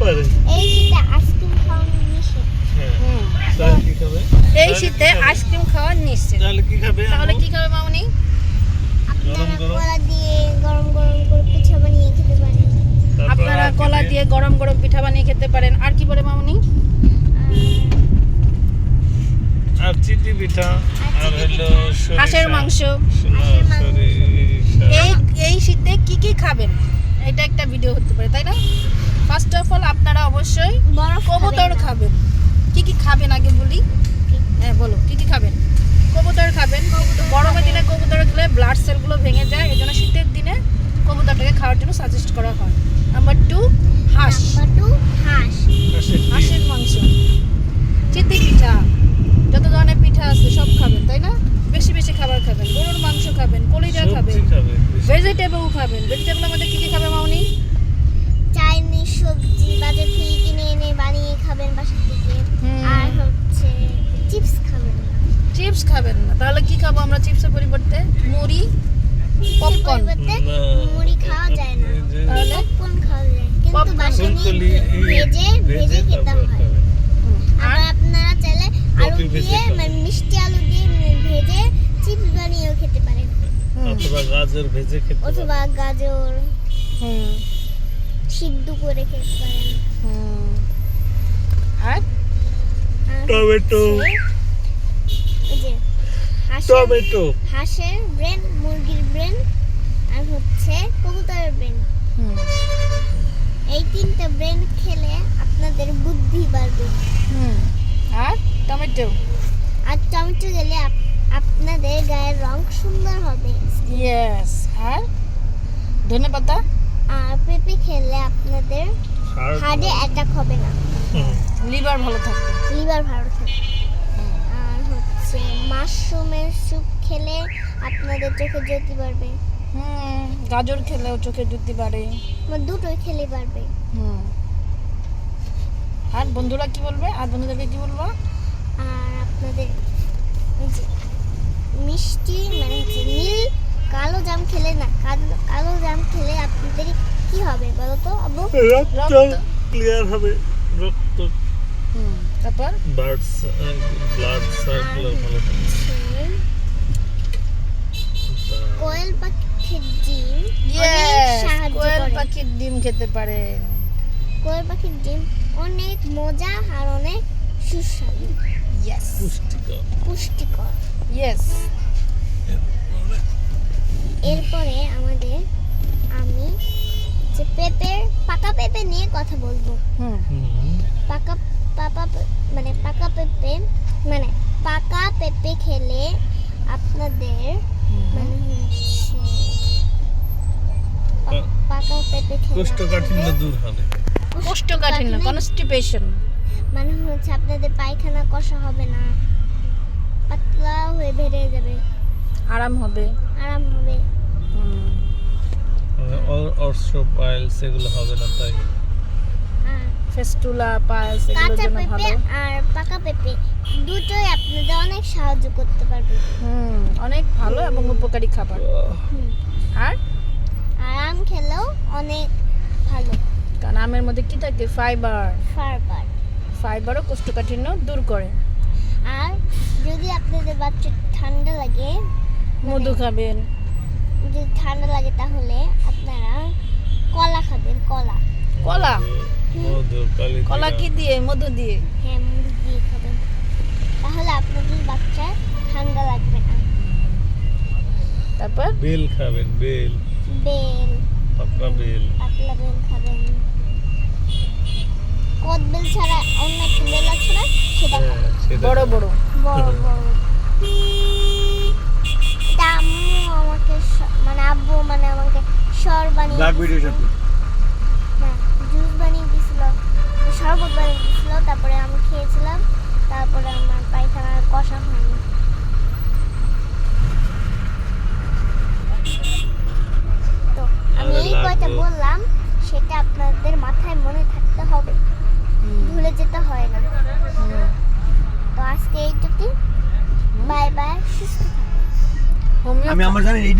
পারে এই শীতে আইসক্রিম খাওয়ানো নিষেধ। হ্যাঁ। তাহলে কি খাবে? এই শীতে আইসক্রিম খাওয়া নিশ্চিত তাহলে কি খাবে তাহলে কি খাবে মামনি? আপনারা কলা দিয়ে গরম গরম করে পিঠা বানিয়ে খেতে পারেন। আপনারা আর কি কলা দিয়ে? গরম গরম পিঠা বানিয়ে খেতে পারেন। আর কি বলে মামনি? আর চিটি পিঠা আর হলো হাঁসের মাংস। এই এই শীতে কি কি খাবেন? এটা একটা ভিডিও হতে পারে তাই না? ফার্স্ট অফ অবশ্যই কবুতর খাবেন। কি কি খাবেন আগে বলি? হ্যাঁ বলো কি কি খাবেন? কবুতর খাবেন। গরমের দিনে কবুতর খেলে ব্লাড সেলগুলো ভেঙে যায় এই জন্য শীতের দিনে কবুতরটাকে খাওয়ার জন্য সাজেস্ট করা হয়। নাম্বার টু হাঁস। নাম্বার টু হাঁস। হাঁসের মাংস। চিতি পিঠা। যত ধরনের পিঠা আছে সব খাবেন তাই না? বেশি বেশি খাবার খাবেন। গরুর মাংস খাবেন কলিজা খাবেন। ভেজিটেবল খাবেন। ভেজিটেবলের মধ্যে কি কি খাবে মামনি চাইনিজ সবজি বাজার থেকে কিনে এনে বানিয়ে খাবেন বাসা থেকে আর হচ্ছে চিপস খাবেন না। চিপস খাবেন না। তাহলে কি খাব আমরা চিপসের পরিবর্তে? মুড়ি? পপকর্ন মুড়ি খাওয়া যায় না। তাহলে? পপকর্ন খাওয়া যায়। কিন্তু Popcorn। বাসা ফুলকলি, এই ভেজে ভেজে খেতে হয়। আবার আপনারা চাইলে আলু দিয়ে মানে মিষ্টি আলু দিয়ে ভেজে চিপস বানিয়েও খেতে পারেন। অথবা গাজর ভেজে খেতে অথবা গাজর। হুম, সিদ্ধ করে খেতে পারেন আর? আর টমেটো। টমেটো। হাঁসের ব্রেন মুরগির ব্রেন আর হচ্ছে কবুতরের ব্রেন। এই তিনটা ব্রেন খেলে আপনাদের বুদ্ধি বাড়বে। হুম। আর? টমেটো। আর টমেটো গেলে আপনাদের গায়ের রং সুন্দর হবে। ইয়েস আর? ধনে পাতা? পেঁপে খেলে আপনাদের আর- হার্টে অ্যাটাক হবে না। লিভার ভালো থাকবে। লিভার ভালো থাকবে। আর হচ্ছে মাশরুমের স্যুপ খেলে আপনাদের চোখে জ্যোতি বাড়বে। হুম গাজর খেলেও চোখে জুতি বাড়ে। দুটোই খেলে বাড়বে। হুম। আর বন্ধুরা কি বলবে? আর বন্ধুদেরকে কি বলব? আর আপনাদের মিষ্টি মানে নীল কালো জাম খেলে না কালো কালো জাম কি হবে বলো তো আব্বু? রক্ত। ক্লিয়ার হবে। রক্ত। তারপর? বার্ডস ব্লাড সার্কুলার ভালো কোয়েল পাখির ডিম। অনেক কোয়েল পাখির ডিম খেতে পারে কোয়েল পাখির ডিম অনেক মজা আর অনেক সুস্বাদু। ইয়েস পুষ্টিকর। পুষ্টিকর। ইয়েস এরপরে আমাদের আমি যে পেঁপে পাকা পেঁপে নিয়ে কথা বলব। পাকা পাকা মানে পাকা পেঁপে মানে পাকা পেঁপে খেলে আপনাদের মানে পাকা পেঁপে খেলে কোষ্ঠকাঠিন্য দূর হবে। কোষ্ঠকাঠিন্য কনস্টিপেশন মানে হচ্ছে আপনাদের পায়খানা কষা হবে না। পাতলা হয়ে বেড়ে যাবে। আরাম হবে। আরাম হবে। হুম। অর্শ পাইলস এগুলো হবে না তাই? ফেস্টুলা পায়েস এগুলোর কাঁচা জন্য ভালো। আর পাকা পেঁপে দুটোই আপনাদের অনেক সাহায্য করতে পারবে। হুম অনেক ভালো এবং উপকারী খাবার। আর? আর আম খেলেও অনেক ভালো। কারণ আমের মধ্যে কি থাকে? ফাইবার। ফারবার ফাইবারও কোষ্ঠকাঠিন্য দূর করে। আর যদি আপনাদের বাচ্চার ঠান্ডা লাগে মধু খাবেন। যদি ঠান্ডা লাগে তাহলে আপনারা কলা খাবেন কলা। কলা? কলা কি দিয়ে? মধু দিয়ে? হ্যাঁ মুড়ি দিয়ে খাবেন। তাহলে আপনাদের বাচ্চার ঠান্ডা লাগবে না। তারপর? বেল খাবেন বেল। বেল। পাকা বেল। পাতলা বেল খাবেন। কদ বেল ছাড়া অন্য একটা বেল আছে না? সেটা হ্যাঁ, সেটা বড় বড়। বড় বড় এটা আম্মু আমাকে স- মানে আব্বু মানে আমাকে সর বানিয়ে ব্ল্যাক ভিডিওর সাথে হ্যাঁ জুস বানিয়ে দিয়েছিল। শরবত বানিয়ে দিয়েছিল তারপরে আমি খেয়েছিলাম তারপরে আমার পায়খানার কষা হয়নি। তো আমি এই কয়টা লাগল। বললাম সেটা আপনাদের মাথায় মনে থাকতে হবে। ভুলে যেতে হয় না। তো আজকে এইটুকুই। বাই বাই সুস্থ হোমিও আমি আমার জানি এই